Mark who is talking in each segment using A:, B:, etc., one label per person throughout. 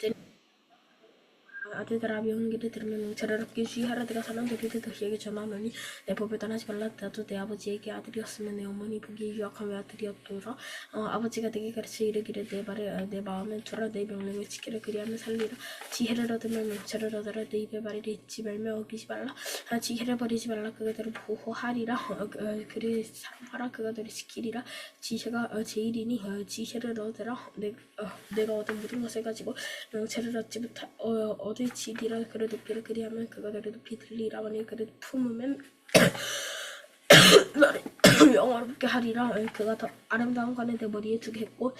A: then 아들들아 명기를 들으면 주의 하라 내가 사람 되기를 너희에게 전하노니 내 법을 떠나지 말라. 나도 내 아버지에게 아들이었으면 내 어머니 보기 유약한 외아들이었더라 어, 아버지가 내게 가르쳐 이르기를 내 말을 어, 내 마음에 두라 내 명령을 지키라 그리하면 살리라. 지혜를 얻으면 명철을 얻으라 내 입에 말을 잊지 말며 어기지 말라. 아, 지혜를 버리지 말라. 그가들을 보호하리라. 어, 그, 어, 그를 사랑하라. 그가들을 지키리라. 지혜가 어, 제일이니 어, 지혜를 얻으라. 내, 어, 내가 얻은 모든 것을 가지고 명철을 얻지 못하 어, 얻을지니라 그를 높이를 그리하면 그가 그를 높이 들리라. 만일 그를 품으면 영화롭게 하리라. 어, 그가 더 아름다운 관을 내 머리에 두게 했고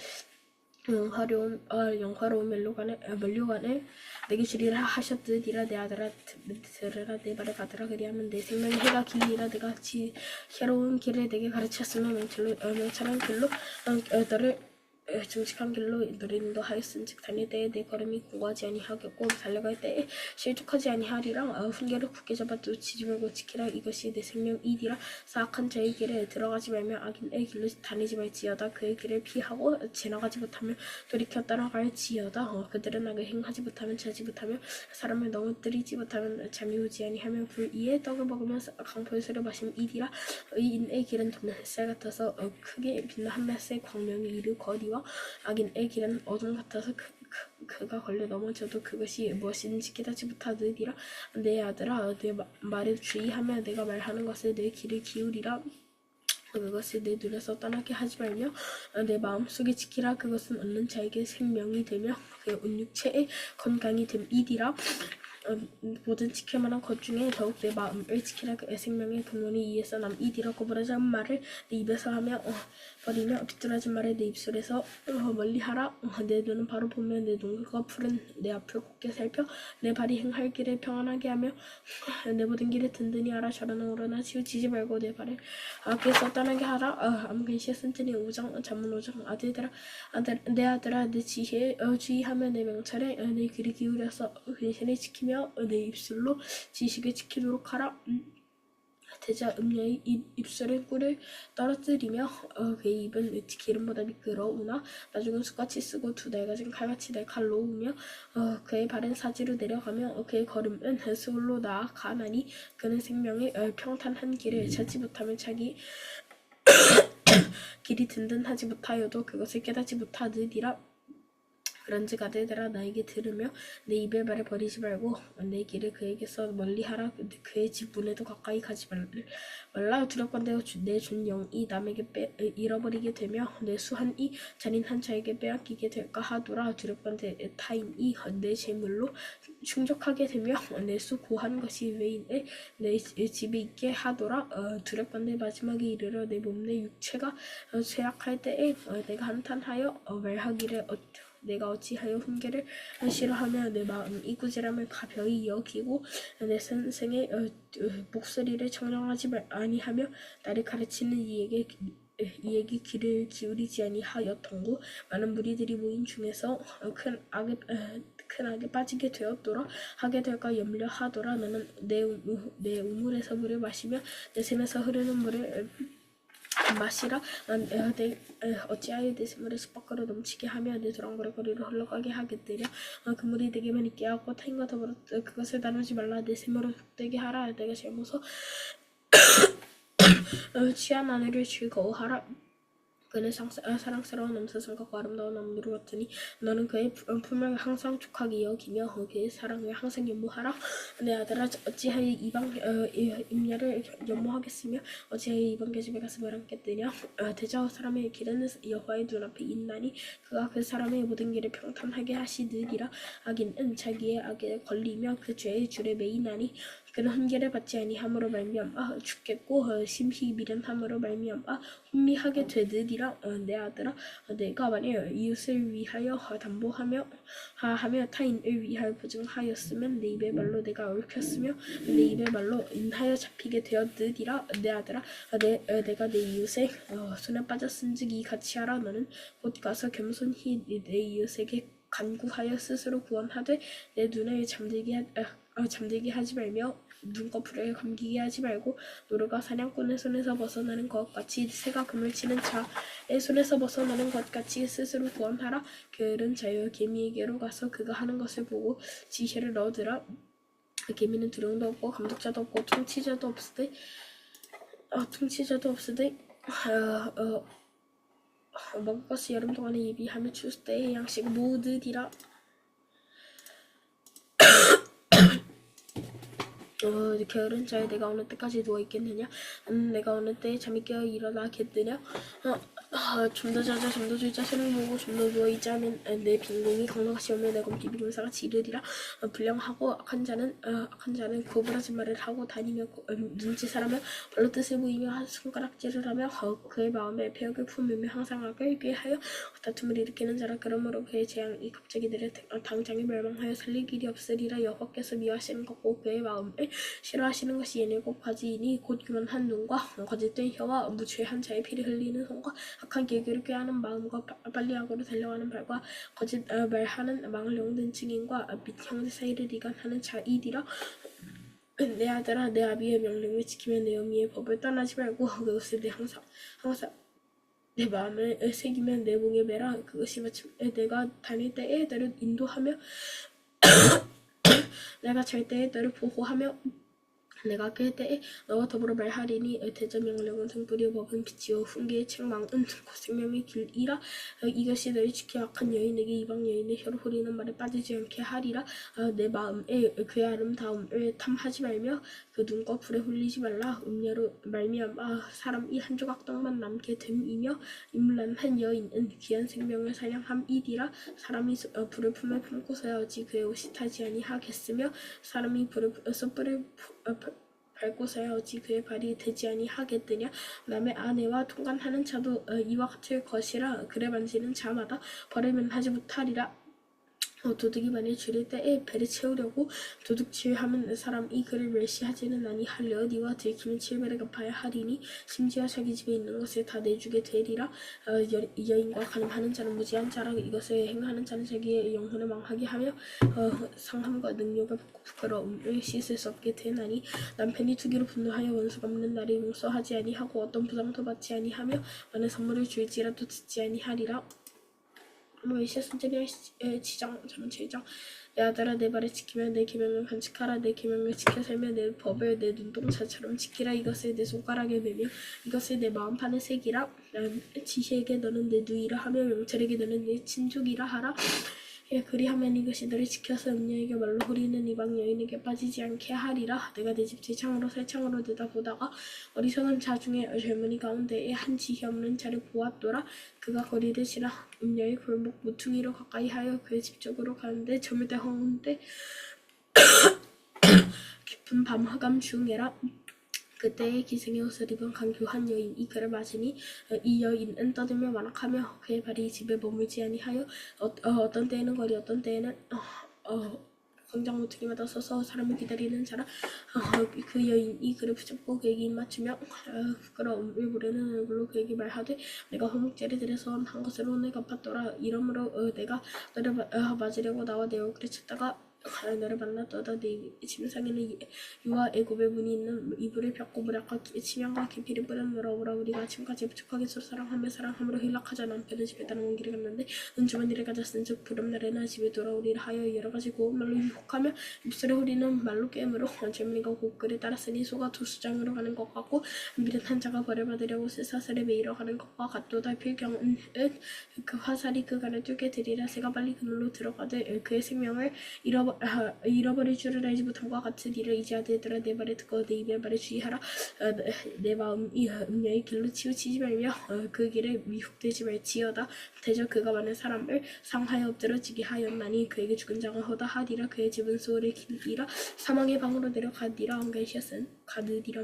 A: 영화로운 어, 영화로운 멜로간을 어, 멜로간을 내게 주리라 하셨으리라. 내 아들아 드- 들으라. 내 말을 받으라. 그리하면 내 생명의 해가 길리라. 내가 지혜로운 길을 내게 가르쳤으면 명철로 어, 명철한 길로 어, 어, 너를 어, 정직한 길로 너를 인도하였은즉 다닐 때에 내 걸음이 공고하지 아니하겠고 달려갈 때에 실족하지 아니하리라. 어, 훈계를 굳게 잡아 놓치지 말고 지키라. 이것이 내 생명이니라. 사악한 자의 길에 들어가지 말며 악인의 길로 다니지 말지어다. 그의 길을 피하고 지나가지 못하며 돌이켜 따라갈지어다. 어, 그들은 악을 행하지 못하면 자지 못하며 사람을 넘어뜨리지 못하면 잠이 오지 아니하며 불 위에 떡을 먹으며 강포의 술을 마심이니라. 의인의 길은 돋는 햇살 같아서 어, 크게 빛나 한 햇살 광명이 이르 거리와 악인의 길은 어둠 같아서 그, 그, 그가 걸려 넘어져도 그것이 무엇인지 깨닫지 못하느니라. 내 아들아 내 마- 말에 주의하며 내가 말하는 것을 내 귀를 기울이라. 그것을 내 눈에서 떠나게 하지 말며 내 마음속에 지키라. 그것은 얻는 자에게 생명이 되며 그 온육체의 건강이 됨이디라. 어, 모든 지킬 만한 것 중에 더욱 내 마음을 지키라 그 생명의 근원이 이에서 남 이디라 고부라지 않은 말을 내 입에서 하며 어, 버리며 비뚤어진 말을 내 입술에서 어, 멀리하라. 어, 내 눈은 바로 보며 내 눈과 푸른 내 앞을 곱게 살펴 내 발이 행할 길을 평안하게 하며 어, 내 모든 길을 든든히 하라 저러나 오르나 치우치지 말고 내 발을 악에서 떠나게 하라. 어, 암근시에 쓴뜨니 오장 잠문 오장 아들들아 아들, 내 아들아 내 지혜에 어, 주의하며 내 명찰에 어, 내 귀를 기울여서 근신을 지키며 어, 내 입술로 지식을 지키도록 하라 음. 대자 음녀의 입, 입술에 꿀을 떨어뜨리며 어, 그의 입은 기름보다 미끄러우나 나중은 숯같이 쓰고 두 날가진 칼같이 날 칼로 우며 어, 그의 발은 사지로 내려가며 어, 그의 걸음은 스울로 나아가나니 그는 생명의 어, 평탄한 길을 찾지 못하면 자기 길이 든든하지 못하여도 그것을 깨닫지 못하느니라 그런즉 아들들아 나에게 들으며 내 입의 말을 버리지 말고 내 길을 그에게서 멀리하라. 그의 집 문에도 가까이 가지 말- 말라. 두렵건대 내 준 영이 남에게 빼, 잃어버리게 되며 내 수한이 잔인 한 자에게 빼앗기게 될까 하더라. 두렵건대 타인이 내 재물로 충족하게 되며 내 수 고한 것이 외인의 내 집에 있게 하더라. 어, 두렵건대 마지막에 이르러 내 몸 내 육체가 어, 쇠약할 때에 어, 내가 한탄하여 어, 말하기를 어, 내가 어찌하여 훈계를 싫어하며 내 마음 이구질함을 가벼이 여기고 내 선생의 어, 어, 목소리를 청정하지 말- 아니하며 나를 가르치는 이에게 이에게 귀를 기울이지 아니하였던고 많은 무리들이 모인 중에서 어, 큰 악에 어, 큰 악에 빠지게 되었더라 하게 될까 염려하더라. 나는 내, 우- 내 우물에서 물을 마시며 내 샘에서 흐르는 물을 어, 마시라 난 어, 어찌하여 내 샘물을 십박가로 넘치게 하며 내 도랑거리 거리로 흘러가게 하겠느냐. 어, 그 물이 내게만 있게 하고 타인과 더불어 어, 그것을 나누지 말라. 내 샘으로 되게 하라. 내가 잘못서 어, 취한 아내를 즐거워하라 그는 상, 어, 사랑스러운 남사슴과 아름다운 나무로 같으니 너는 그의 품- 어, 품을 항상 촉하게 여기며 어, 그의 사랑을 항상 연모하라. 내 아들아 어찌하여 이방 어, 이- 임야를 연모하겠으며 어찌하여 이방 계집에 가서 멸함겠느냐? 어, 대저 사람의 길은 여호와의 눈앞에 있나니 그가 그 사람의 모든 길을 평탄하게 하시느니라. 악인은 자기의 악에 걸리며 그 죄의 줄에 매이나니 그는 훈계를 받지 아니함으로 말미암아 죽겠고 어, 심히 미련함으로 말미암아 혼미하게 되느니라. 어, 내 아들아 어, 내가 만일 이웃을 위하여 어, 담보하며 하, 하며 타인을 위하여 보증하였으면 내 입의 말로 내가 얽혔으며 내 입의 말로 인하여 잡히게 되었느니라. 내 아들아 어, 내, 어, 내가 내 이웃의 어, 손에 빠졌은즉 이 같이 하라. 너는 곧 가서 겸손히 내 이웃에게 간구하여 스스로 구원하되 내 눈을 잠들게 하, 어, 어, 잠들게 하지 말며 눈꺼풀에 감기게 하지 말고 노루가 사냥꾼의 손에서 벗어나는 것 같이 새가 금을 치는 자의 손에서 벗어나는 것 같이 스스로 구원하라. 게으른 자여 개미에게로 가서 그가 하는 것을 보고 지혜를 얻으라. 개미는 두령도 없고 감독자도 없고 통치자도 없으되 어, 통치자도 없으되 어, 어, 먹을 것을 여름 동안에 예비하며 추울 때의 양식을 모으리라 어, 게으른 자여 내가 어느 때까지 누워 있겠느냐? 음, 내가 어느 때에 잠이 깨어 일어나겠느냐? 어, 어, 좀더 자자, 좀더 졸자, 손을 모으고 좀 더 누워 있자 하면 어, 내 빈궁이 강력하시 오며 내 검기 비문사같이 이르리라. 어, 불량하고 악한 자는 어, 악한 자는 고부라진 말을 하고 다니며 고- 어, 눈짓을하며 발로 뜻을 보이며 한 손가락질을 하며 어, 그의 마음에 폐역을 품으며 항상 악을 꾀하여 다툼을 일으키는 자라. 그러므로 그의 재앙이 갑자기 내려 어, 당장에 멸망하여 살릴 길이 없으리라. 여호와께서 미워하시는 것고 그의 마음을 싫어하시는 것이 이 일곱 가지이니 곧 교만한 눈과 거짓된 혀와 무죄한 자의 피를 흘리는 손과 악한 계획을 꾀하는 마음과 바- 빨리 악으로 달려가는 발과 거짓 어, 말하는 망을 용된 증인과 및 형제 사이를 이간하는 자이디라 내 아들아 내 아비의 명령을 지키며 내 어미의 법을 떠나지 말고 그것을 내 항상 항상 내 마음을 새기면 내 목에 매라. 그것이 마침 내가 다닐 때에 너를 인도하며 내가 잘 때에 너를 보호하며 내가 깰 때에 너와 더불어 말하리니 대저 명령은 등불이 법은 빛이요 훈계의 책망은 곧 생명의 길이라. 어, 이것이 너희 지켜 악한 여인에게 이방 여인의 혀로 후리는 말에 빠지지 않게 하리라. 어, 내 마음에 그의 아름다움을 탐하지 말며 그 눈꺼풀에 홀리지 말라. 음녀로 말미암아 사람이 한 조각 떡만 남게 됨이며 임란한 여인은 귀한 생명을 사냥함이리라. 사람이 수- 어, 불을 품에 품고서야 어찌 그의 옷이 타지 아니하겠으며 사람이 불을 어, 숯불을 푸- 어, 발- 밟고서야 어찌 그의 발이 되지 아니 하겠느냐? 남의 아내와 통관하는 자도 어, 이와 같을 것이라. 그래 만지는 자마다 벌을 하지 못하리라. 어, 도둑이 만일 줄일 때에 배를 채우려고 도둑질하면 사람이 그를 멸시하지는 아니하려 니와 들키면 칠배를 갚아야 하리니 심지어 자기 집에 있는 것을 다 내주게 되리라. 어, 여, 여인과 가늠하는 자는 무지한 자라 이것을 행하는 자는 자기의 영혼을 망하게 하며 어, 상함과 능력을 받고 부끄러움을 씻을 수 없게 되나니. 남편이 투기로 분노하여 원수가 없는 날에 용서하지 아니하고 어떤 부상도 받지 아니하며 많은 선물을 줄지라도 듣지 아니하리라 순전히 지장 저는 제장 내 아들아 내 말을 지키며 내 계명을 간직하라. 내 계명을 지켜 살며 내 법을 내 눈동자처럼 지키라. 이것을 내 손가락에 매며 이것을 내 마음판에 새기라. 음, 지혜에게 너는 내 누이라 하며 명철에게 너는 내 친족이라 하라 예, 그리하면 이것이 너를 지켜서 음녀에게 말로 후리는 이방 여인에게 빠지지 않게 하리라. 내가 내집 지창으로 살창으로 내다보다가 어리석은 자 중에 젊은이 가운데에 한 지혜 없는 자를 보았더라. 그가 지나 음녀의 골목 모퉁이로 가까이 하여 그의 집 쪽으로 가는데 저물 때 허운데 깊은 밤 화감 중에라 그때의 기생의 옷을 입은 강교한 여인 이 그를 맞으니 어, 이 여인은 떠들며 완악하며 그의 발이 집에 머물지 아니하여 어, 어, 떤 때에는 거리 어떤 때에는 어, 어, 광장 모퉁이마다 서서 사람을 기다리는 자라 어, 그 여인이 그를 붙잡고 그에게 입 맞추며 어, 부끄러움을 부르는 얼굴로 그에게 말하되 내가 허묵죄를 들여서 한 것으로 오늘 갚았더라. 이러므로 어, 내가 너를 마- 어, 맞으려고 나와 내 얼굴에 쳤다가 만났더다 내 침상에는 이- 유아 애굽의 문이 있는 이불을 펴고 무력과 기- 치명과 깊이를 뿌려놓으라 오라. 우리가 아침까지 부족하게 서로 사랑하며 사랑함으로 희락하자. 남편은 집에 따르는 길을 갔는데 은주머니를 가졌은즉 부름날에나 집에 돌아오리라 하여 여러 가지 고운 말로 유혹하며 입술에 흐리는 말로 깨물어 젊은이가 곡글을 따랐으니 소가 두 수장으로 가는 것 같고 미련한 자가 벌을 받으려고 쇠사슬에 매이러 가는 것과 같도다 필경은 그 화살이 그 간을 뚫게 되리라. 새가 빨리 그물로 들어가되 그의 생명을 잃어버, 아, 잃어버릴 줄을 알지 못함과 같으리라 이제 아들들아 내 말을 듣고 내 입의 말을 주의하라. 어, 내, 내 마음이 음녀의 길로 치우치지 말며 어, 그 길에 미혹되지 말지어다. 대저 그가 많은 사람을 상하여 엎드러지게 하였나니 그에게 죽은 자가 허다하리라. 그의 집은 소울의 길이라. 사망의 방으로 내려가니라. 가느디라 가느디라. 가느디라